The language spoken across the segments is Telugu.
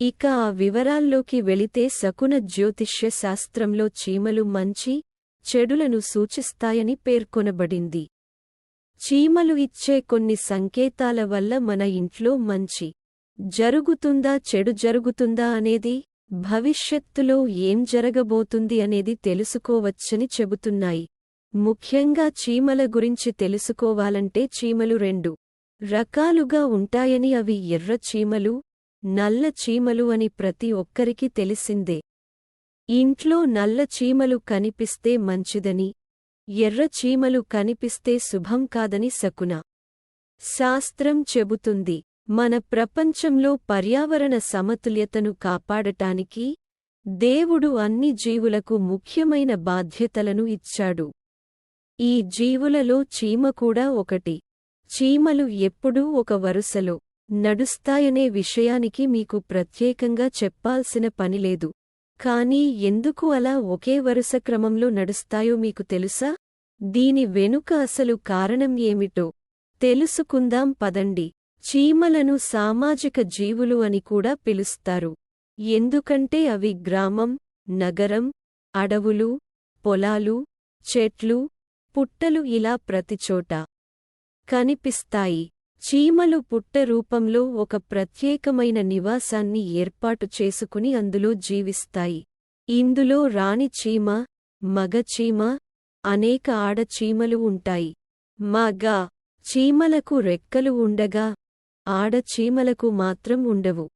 ఇక ఆ వివరాల్లోకి వెళితే శకున జ్యోతిష్య శాస్త్రంలో చీమలు మంచి చెడులను సూచిస్తాయని పేర్కొనబడింది. చీమలు ఇచ్చే కొన్ని సంకేతాల వల్ల మన ఇంట్లో మంచి జరుగుతుందా చెడు జరుగుతుందా అనేది భవిష్యత్తులో ఏం జరగబోతుంది అనేది తెలుసుకోవచ్చని చెబుతున్నాయి. ముఖ్యంగా చీమల గురించి తెలుసుకోవాలంటే చీమలు రెండు రకాలుగా ఉంటాయని అవి ఎర్ర చీమలు నల్ల చీమలు అని ప్రతి ఒక్కరికి తెలిసిందే. ఇంట్లో నల్ల చీమలు కనిపిస్తే మంచిదని ఎర్ర చీమలు కనిపిస్తే శుభం కాదని శకున. శాస్త్రం చెబుతుంది మన ప్రపంచంలో పర్యావరణ సమతుల్యతను కాపాడటానికి దేవుడు అన్ని జీవులకు ముఖ్యమైన బాధ్యతలను ఇచ్చాడు. ఈ జీవులలో చీమ కూడా ఒకటి. చీమలు ఎప్పుడూ ఒక వరుసలో. నడుస్తాయనే విషయానికి మీకు ప్రత్యేకంగా చెప్పాల్సిన పనిలేదు కానీ ఎందుకు అలా ఒకే వరుస క్రమంలో నడుస్తాయో మీకు తెలుసా? దీని వెనుక అసలు కారణం ఏమిటో తెలుసుకుందాం పదండి. చీమలను సామాజిక జీవులు అని కూడా పిలుస్తారు. ఎందుకంటే అవి గ్రామం నగరం అడవులు పొలాలు చెట్లు పుట్టలు ఇలా ప్రతిచోట కనిపిస్తాయి. చీమలు పుట్ట రూపంలో ఒక ప్రత్యేకమైన నివాసాన్ని ఏర్పాటు చేసుకుని అందులో జీవిస్తాయి. ఇందులో రాణి చీమ మగ చీమ అనేక ఆడచీమలు ఉంటాయి. మగ చీమలకు రెక్కలు ఉండగా ఆడచీమలకు మాత్రం ఉండవు.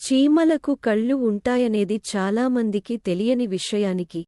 చీమలకు కళ్ళు ఉంటాయనేది చాలామందికి తెలియని విషయానికి.